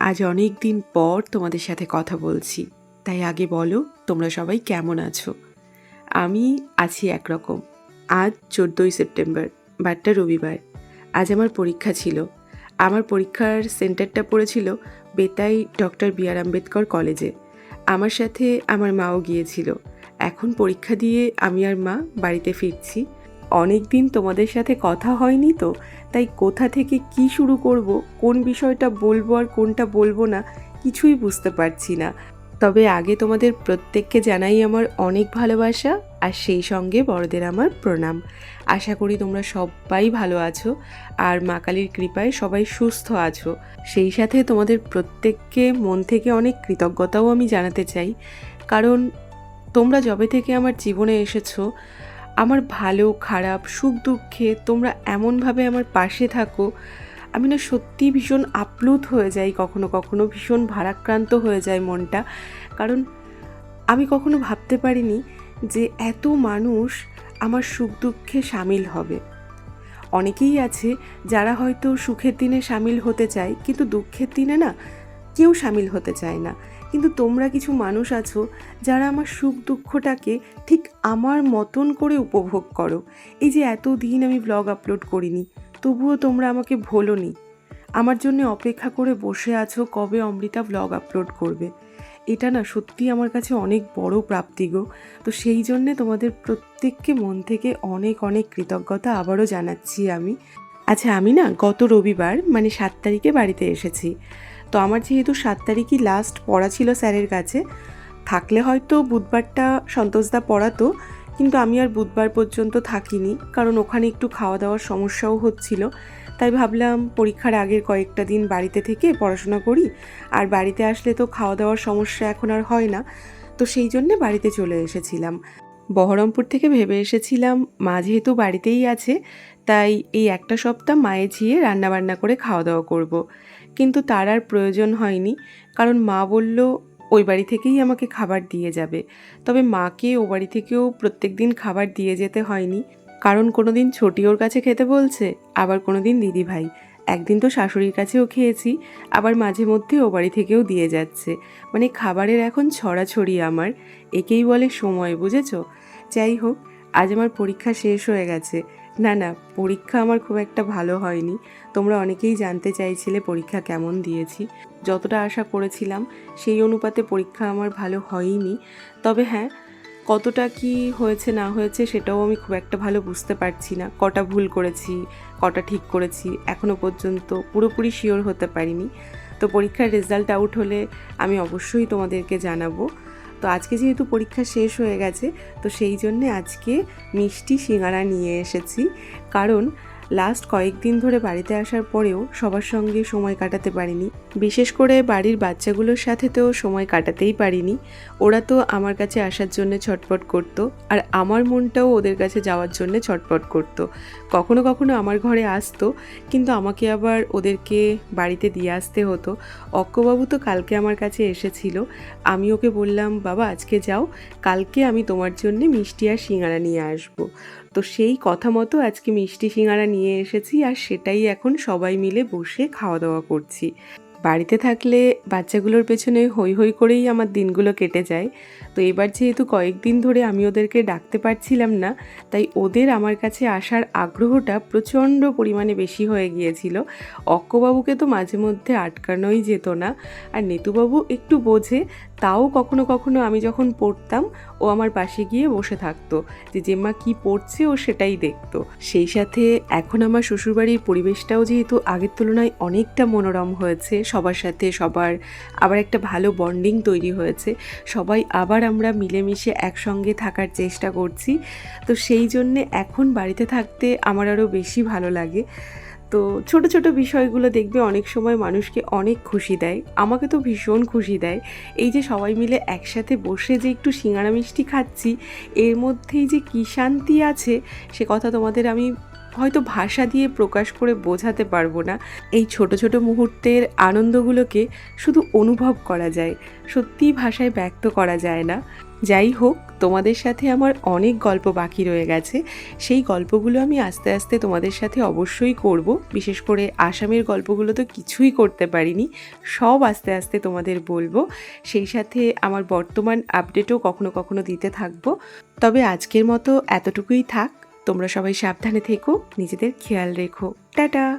আজ অনেক দিন পর তোমাদের সাথে কথা বলছি। তাই আগে বলো, তোমরা সবাই কেমন আছো? আমি আছি একরকম। আজ চোদ্দোই সেপ্টেম্বর, বারটা রবিবার। আজ আমার পরীক্ষা ছিল। আমার পরীক্ষার সেন্টারটা পড়েছিল বেতাই ডক্টর বি আর আম্বেদকর কলেজে। আমার সাথে আমার মাও গিয়েছিল। এখন পরীক্ষা দিয়ে আমি আর মা বাড়িতে ফিরছি। অনেক দিন তোমাদের সাথে কথা হয়নি তো, তাই কোথা থেকে কি শুরু করব, কোন বিষয়টা বলব আর কোনটা বলব না, কিছুই বুঝতে পারছি না। তবে আগে তোমাদের প্রত্যেককে জানাই আমার অনেক ভালোবাসা, আর সেই সঙ্গে বড়দের আমার প্রণাম। আশা করি তোমরা সবাই ভালো আছো, আর মা কালীর কৃপায় সবাই সুস্থ আছো। সেই সাথে তোমাদের প্রত্যেককে মন থেকে অনেক কৃতজ্ঞতাও আমি জানাতে চাই। কারণ তোমরা যবে থেকে আমার জীবনে এসেছ আমার ভালো, খারাপ, সুখ, দুঃখে তোমরা এমনভাবে আমার পাশে থাকো, আমি না সত্যি ভীষণ আপ্লুত হয়ে যাই, কখনো কখনো ভীষণ ভারাক্রান্ত হয়ে যায় মনটা। কারণ আমি কখনো ভাবতে পারিনি যে এত মানুষ আমার সুখ, দুঃখে সামিল হবে। অনেকেই আছে যারা হয়তো সুখের দিনে সামিল হতে চায়, কিন্তু দুঃখের দিনে না কেউ সামিল হতে চায় না। কিন্তু তোমরা কিছু মানুষ আছো যারা আমার সুখ দুঃখটাকে ঠিক আমার মতন করে উপভোগ করো। এই যে এত দিন আমি ব্লগ আপলোড করিনি, তবুও তোমরা আমাকে ভোলোনি। আমার জন্য অপেক্ষা করে বসে আছো কবে অমৃতা ব্লগ আপলোড করবে। এটা না সত্যি আমার কাছে অনেক বড় প্রাপ্তি গো। তো সেই জন্যে তোমাদের প্রত্যেককে মন থেকে অনেক অনেক কৃতজ্ঞতা আবারও জানাচ্ছি আমি। আচ্ছা আমি না গত রবিবার মানে সাত তারিখে বাড়িতে এসেছি। তো আমার যেহেতু সাত তারিখই লাস্ট পড়া ছিল স্যারের কাছে, থাকলে হয়তো বুধবারটা সন্তোষদা পড়াতো, কিন্তু আমি আর বুধবার পর্যন্ত থাকিনি, কারণ ওখানে একটু খাওয়া দাওয়ার সমস্যাও হচ্ছিল তাই ভাবলাম পরীক্ষার আগের কয়েকটা দিন বাড়িতে থেকে পড়াশোনা করি, আর বাড়িতে আসলে তো খাওয়া দাওয়ার সমস্যা এখন আর হয় না, তো সেই জন্যে বাড়িতে চলে এসেছিলাম বহরমপুর থেকে ভেবে এসেছিলাম, মা যেহেতু বাড়িতেই আছে, তাই এই একটা সপ্তাহ মায়ে ঝিয়ে রান্নাবান্না করে খাওয়া দাওয়া করব। কিন্তু তার আর প্রয়োজন হয়নি, কারণ মা বলল, ওই বাড়ি থেকেই আমাকে খাবার দিয়ে যাবে। তবে মাকে ও বাড়ি থেকেও প্রত্যেক দিন খাবার দিয়ে যেতে হয়নি, কারণ কোনো দিন ছোটি ওর কাছে খেতে বলছে, আবার কোনো দিন দিদি ভাই। একদিন তো শাশুড়ির কাছেও খেয়েছি, আবার মাঝে মধ্যে ও বাড়ি থেকেও দিয়ে যাচ্ছে। মানে খাবারের এখন ছড়াছড়ি আমার, একেই বলে সময়, বুঝেছ? যাই হোক, আজ আমার পরীক্ষা শেষ হয়ে গেছে। না না, পরীক্ষা আমার খুব একটা ভালো হয়নি। তোমরা অনেকেই জানতে চাইছিলে পরীক্ষা কেমন দিয়েছি। যতটা আশা করেছিলাম, সেই অনুপাতে পরীক্ষা আমার ভালো হয়নি। তবে হ্যাঁ কতটা কি হয়েছে, না হয়েছে, সেটাও আমি খুব একটা ভালো বুঝতে পারছি না। কটা ভুল করেছি, কটা ঠিক করেছি এখনও পর্যন্ত পুরোপুরি শিওর হতে পারিনি। তো পরীক্ষার রেজাল্ট আউট হলে আমি অবশ্যই তোমাদেরকে জানাব। তো আজকে যেহেতু পরীক্ষা শেষ হয়ে গেছে, তো সেই জন্যে আজকে মিষ্টি সিঙ্গারা নিয়ে এসেছি। কারণ লাস্ট কয়েকদিন ধরে বাড়িতে আসার পরেও সবার সঙ্গে সময় কাটাতে পারিনি। বিশেষ করে বাড়ির বাচ্চাগুলোর সাথে তো সময় কাটাতেই পারিনি। ওরা তো আমার কাছে আসার জন্য ছটপট করত আর আমার মনটাও ওদের কাছে যাওয়ার জন্য ছটপট করত। কখনো কখনো আমার ঘরে আসতো, কিন্তু আমাকে আবার ওদেরকে বাড়িতে দিয়ে আসতে হতো। অক্কবাবু তো কালকে আমার কাছে এসেছিল। আমি ওকে বললাম, বাবা, আজকে যাও, কালকে আমি তোমার জন্য মিষ্টি আর সিঙ্গারা নিয়ে আসব। তো সেই কথা মতো আজকে মিষ্টি সিঙ্গারা নিয়ে এসেছি আর সেটাই এখন সবাই মিলে বসে খাওয়া দাওয়া করছি। বাড়িতে থাকলে বাচ্চাগুলোর পেছনে হই হই করেই আমার দিনগুলো কেটে যায়। তো এবার যেহেতু কয়েকদিন ধরে আমি ওদেরকে ডাকতে পারছিলাম না, তাই ওদের আমার কাছে আসার আগ্রহটা প্রচণ্ড পরিমাণে বেশি হয়ে গিয়েছিল। অক্কবাবুকে তো মাঝে মধ্যে আটকানোই যেত না। আর নেতুবাবু একটু বোঝে তাও কখনো কখনো আমি যখন পড়তাম, ও আমার পাশে গিয়ে বসে থাকতো যে জেম্মা কি পড়ছে ও সেটাই দেখতো। সেই সাথে এখন আমার শ্বশুরবাড়ির পরিবেশটাও যেহেতু আগের তুলনায় অনেকটা মনোরম হয়েছে, সবার সাথে সবার আবার একটা ভালো বন্ডিং তৈরি হয়েছে, সবাই আবার আমরা মিলেমিশে একসঙ্গে থাকার চেষ্টা করছি। তো সেই জন্যে এখন বাড়িতে থাকতে আমার আরও বেশি ভালো লাগে। তো ছোট ছোট বিষয়গুলো দেখবে অনেক সময় মানুষকে অনেক খুশি দেয়। আমাকে তো ভীষণ খুশি দেয়। এই যে সবাই মিলে একসাথে বসে যে একটু সিঙ্গারা মিষ্টি খাচ্ছি, এর মধ্যেই যে কী শান্তি আছে, সে কথা তোমাদের আমি হয়তো ভাষা দিয়ে প্রকাশ করে বোঝাতে পারব না। এই ছোট ছোট মুহূর্তের আনন্দগুলোকে শুধু অনুভব করা যায়, সত্যিই ভাষায় ব্যক্ত করা যায় না। যাই হোক, তোমাদের সাথে আমার অনেক গল্প বাকি রয়ে গেছে। সেই গল্পগুলো আমি আস্তে আস্তে তোমাদের সাথে অবশ্যই করব। বিশেষ করে আসামের গল্পগুলো তো কিছুই করতে পারিনি, সব আস্তে আস্তে তোমাদের বলব। সেই সাথে আমার বর্তমান আপডেটও কখনো কখনো দিতে থাকব। তবে আজকের মতো এতটুকুই থাক, তোমরা সবাই সাবধানে থেকো, নিজেদের খেয়াল রেখো। টাটা!